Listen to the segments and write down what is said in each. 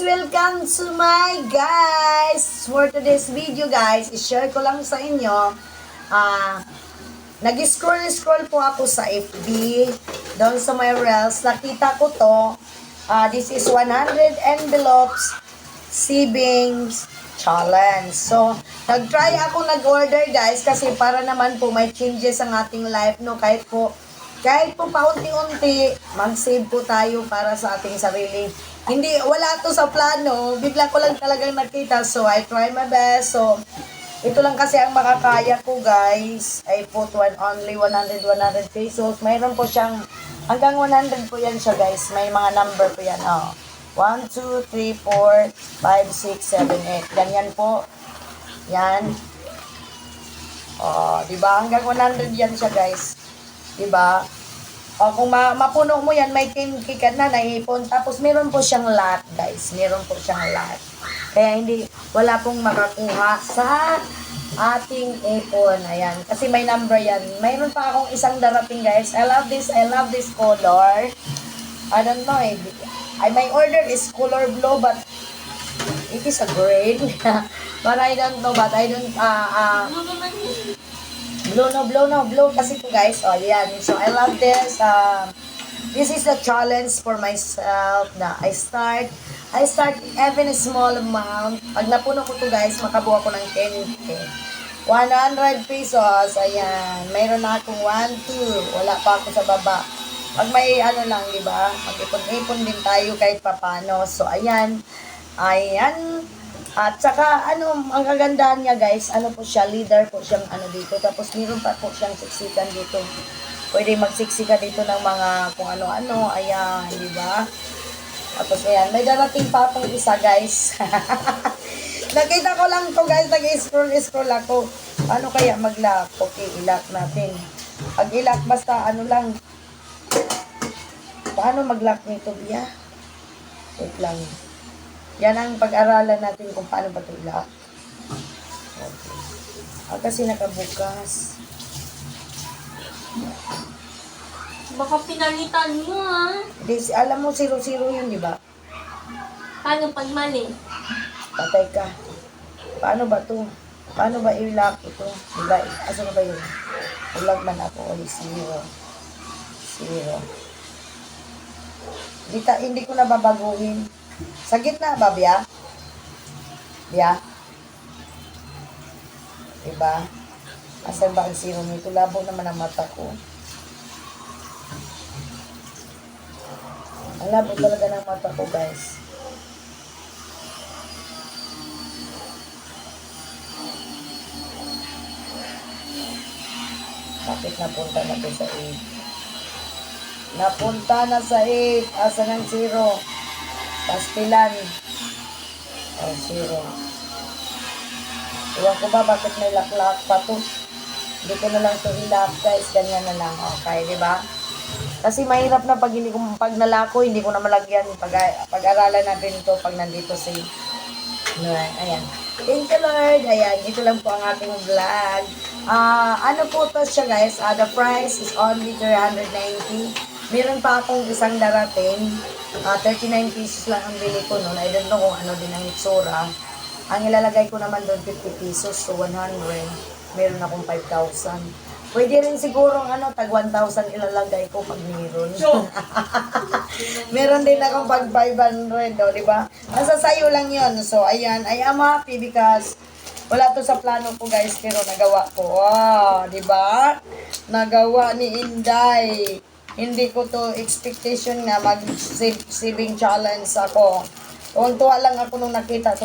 Welcome to my guys! For today's video guys, i-share ko lang sa inyo. Ah, nag-scroll-scroll po ako sa FB. Doon sa my reels, nakita ko to. Ah, this is 100 envelopes savings challenge. So, nag-try ako nag-order guys kasi para naman po may changes ang ating life no kahit po kahit po paunti-unti mag-save po tayo para sa ating sarili. Hindi wala to sa plano, bigla ko lang talagang nakita so I try my best. So, ito lang kasi ang makakaya ko guys. I put one only 100 100 pesos. Mayroon po siyang hanggang 100 po yan siya guys. May mga number po yan. Oh. 1, 2, 3, 4, 5, 6, 7, 8. Ganyan po. Yan. Oh, di ba? Hanggang 100 yan siya, guys. Di ba? O, kung ma mapuno mo yan, may kinki ka na naipon. Tapos, meron po siyang lot, guys. Meron po siyang lot. Kaya hindi, wala pong makakuha sa ating ipon. Ayan. Kasi may number yan. Mayroon pa akong isang darating, guys. I love this. I love this color. I don't know eh. I, my order is color blue, but it is a grade. but I don't know, but I don't, uh, uh, blue no, blue no, blue kasi to guys. Oh, yan. So, I love this. Um, this is the challenge for myself na I start, I start even a small amount. Pag napuno ko to guys, makabuha ko ng 10. 100 pesos. Ayan. Mayroon na akong 1, 2. Wala pa ako sa baba. Pag may ano lang, di ba? Mag-ipon-ipon din tayo kahit papano. So, ayan. Ayan. At saka, ano, ang kagandahan niya, guys, ano po siya, leader po siyang ano dito. Tapos, meron pa po siyang siksikan dito. Pwede magsiksika dito ng mga kung ano-ano. Ayan, di ba? Tapos, ayan. May darating pa pong isa, guys. Nakita ko lang to guys. Nag-scroll-scroll ako. Ano kaya mag-lock? Okay, ilock natin. Pag ilock, basta ano lang, Paano mag-lock nito, Bia? Wait lang. Yan ang pag-aralan natin kung paano i-lock. Okay. Ah, kasi nakabukas. Baka pinalitan mo ah. Di, alam mo, zero-zero yun, di ba? Paano pag mali? Patay ka. Paano ba to? Paano ba i-lock ito? Di ba? Asa na ba yun? Ulag man ako. Ulit zero. Zero. Di ta, hindi ko na babaguhin. Sa gitna ba, Bia? Bia? Diba? Asan ba ang zero nito? Labo naman ang mata ko. Ang labo talaga ng mata ko, guys. Bakit napunta na sa 8? Napunta na sa 8. Asa ng 0? Pastilan. O, oh, 0. Iwan ko ba bakit may laklak pa to? Hindi ko na lang to ilap guys. Ganyan na lang. Okay, di ba? Kasi mahirap na pag hindi ko pag nalako, hindi ko na malagyan. Pag, pag-aralan natin ito pag nandito si Ayan. Ayan. Thank you, Lord. Ayan. Ito lang po ang ating vlog. Ah, ano po to siya, guys? Ah, the price is only 390. Meron pa akong isang darating. Ah, 39 pesos lang ang bili ko noon. I don't know kung ano din ang itsura. Ang ilalagay ko naman doon 50 pesos. So, 100. Meron akong 5,000. Pwede rin siguro ano, tag 1,000 ilalagay ko pag meron. meron din akong pag 500, o, di ba? Nasa sayo lang yon So, ayan, I am happy because wala to sa plano ko, guys, pero nagawa ko. Wow, di ba? Nagawa ni Inday. Hindi ko to expectation nga mag-saving challenge ako. Tuwang-tuwa lang ako nung nakita to.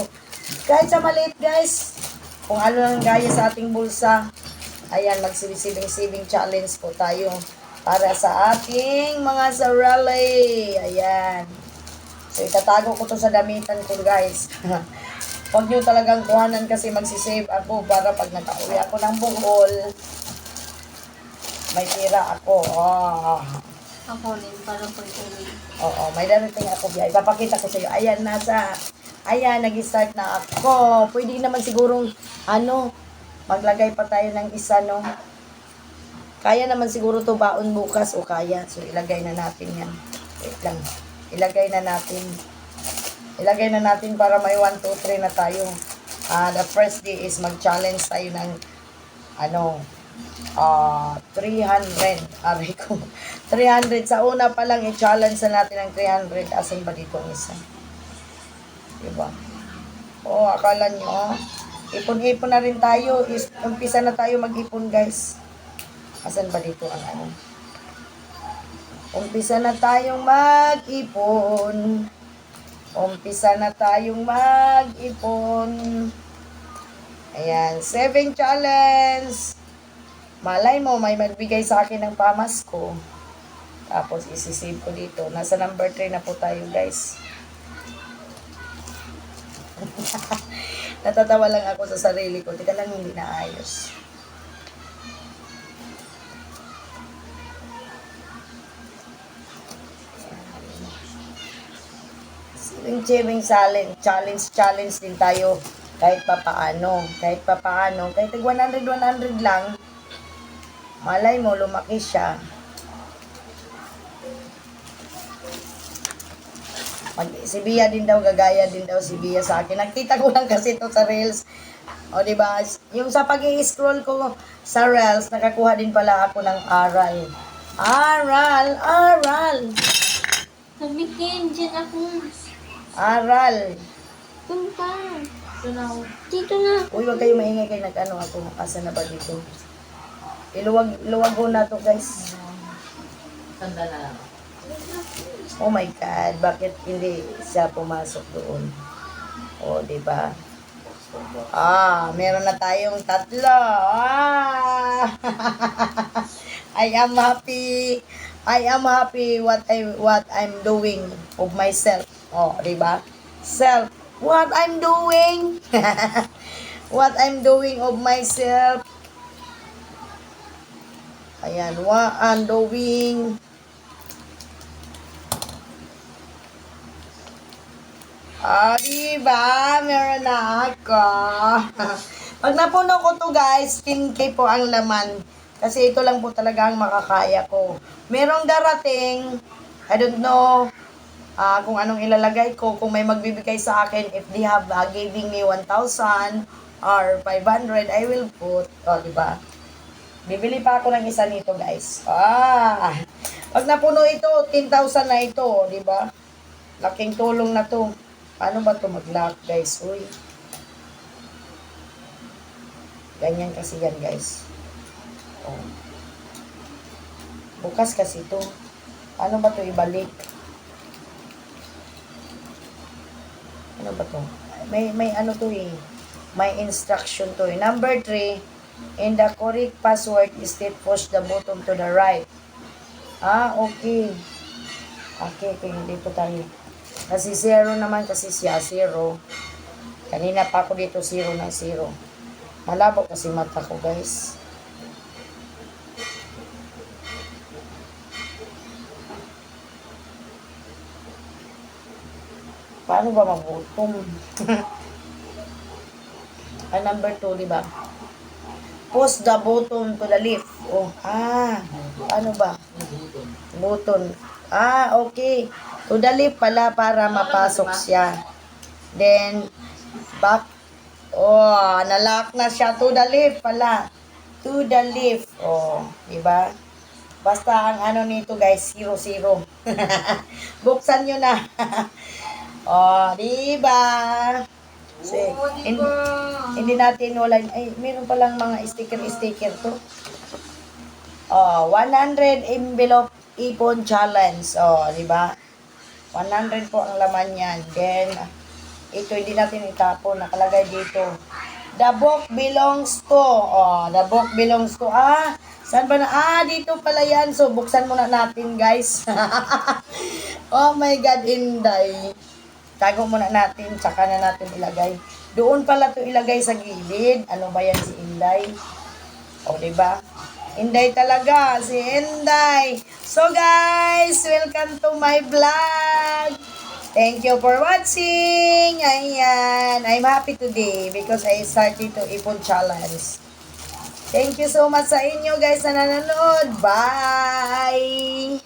Kahit sa maliit, guys, kung ano lang gaya sa ating bulsa, ayan, mag-saving challenge po tayo para sa ating mga sarali. Ayan. So, itatago ko to sa damitan ko, guys. Huwag nyo talagang kuhanan kasi magsisave ako para pag nakauwi ako ng Bohol, may tira ako. Oh. Ako rin, para pag uwi. Oo, may darating ako biya. Ipapakita ko sa iyo. Ayan, nasa, ayan, nag-start na ako. Pwede naman sigurong, ano, maglagay pa tayo ng isa, no? Kaya naman siguro to baon bukas o kaya. So, ilagay na natin yan. Wait lang. Ilagay na natin. Ilagay na natin para may 1, 2, 3 na tayo. Ah, the first day is mag-challenge tayo ng ano, ah 300. Aray ko. 300. Sa una pa lang, i-challenge na natin ang 300. Asan ba dito ang isa? Diba? Oo, akala nyo, ipon-ipon na rin tayo. Is, umpisa na tayo mag-ipon, guys. Asan ba dito ang ano? Umpisa na tayong mag-ipon. Umpisa na tayong mag-ipon. Ayan, seven challenge. Malay mo, may magbigay sa akin ng pamasko. Tapos, isisave ko dito. Nasa number 3 na po tayo, guys. Natatawa lang ako sa sarili ko. Tika lang, hindi na ayos. Chewing challenge, challenge, challenge din tayo kahit pa paano, kahit pa paano, kahit tag 100, 100 lang, malay mo, lumaki siya. Mag, si Bia din daw, gagaya din daw si Bia sa akin. Nakita ko lang kasi ito sa Reels. O, di ba? Yung sa pag scroll ko sa Reels, nakakuha din pala ako ng aral. Aral, aral, Sabi Ken, dyan ako. aral. Ka. Doon ako. Dito na. Uy, wag kayo maingay kayo nag-ano ako. Asa na ba dito? Iluwag, iluwag ko na to guys. Tanda na lang. Oh my God, bakit hindi siya pumasok doon? O, di ba? Ah, meron na tayong tatlo. Ah! I am happy. I am happy what I what I'm doing of myself. Oh, di ba? Self. What I'm doing. what I'm doing of myself. Ayan, what I'm doing. Ah, diba? Meron na ako. Pag napuno ko to guys, 10k po ang laman. Kasi ito lang po talaga ang makakaya ko. Merong darating, I don't know ah, kung anong ilalagay ko. Kung may magbibigay sa akin, if they have ah, giving me 1,000 or 500, I will put. O, oh, diba? Bibili pa ako ng isa nito guys. Ah, pag napuno ito, 10,000 na ito, di ba? Laking tulong na to. Paano ba to mag-lock, guys? Uy. Ganyan kasi yan, guys. Oh. Bukas kasi to. Paano ba to ibalik? Ano ba to? May, may ano to eh. May instruction to eh. Number 3, in the correct password, state push the button to the right. Ah, okay. Okay, okay, dito tayo. Kasi zero naman kasi siya, zero. Kanina pa ako dito, zero na zero. Malabo kasi mata ko, guys. Paano ba magutom? ah, number two, di ba? Push the button to the left. Oh, ah, ano ba? Button. Ah, okay. To the left pala para mapasok siya. Then, back. Oh, nalock na siya. To the left pala. To the left. Oh, di ba? Basta ang ano nito guys, 0 0. Buksan nyo na. oh, di ba? Kasi, hin- hindi natin wala, ay, meron palang mga sticker-sticker to. Oh, 100 envelope ipon challenge. Oh, di ba? 100 po ang laman yan. Then, ito hindi natin itapon. Nakalagay dito. The book belongs to. Oh, the book belongs to. Ah, saan ba na? Ah, dito pala yan. So, buksan muna natin, guys. oh my God, Inday. Tago muna natin, tsaka na natin ilagay. Doon pala to ilagay sa gilid. Ano ba yan si Inday? O, ba? Inday talaga, si Inday. So guys, welcome to my vlog. Thank you for watching. Ayan, I'm happy today because I started to Ipon Challenge. Thank you so much sa inyo guys na nanonood. Bye!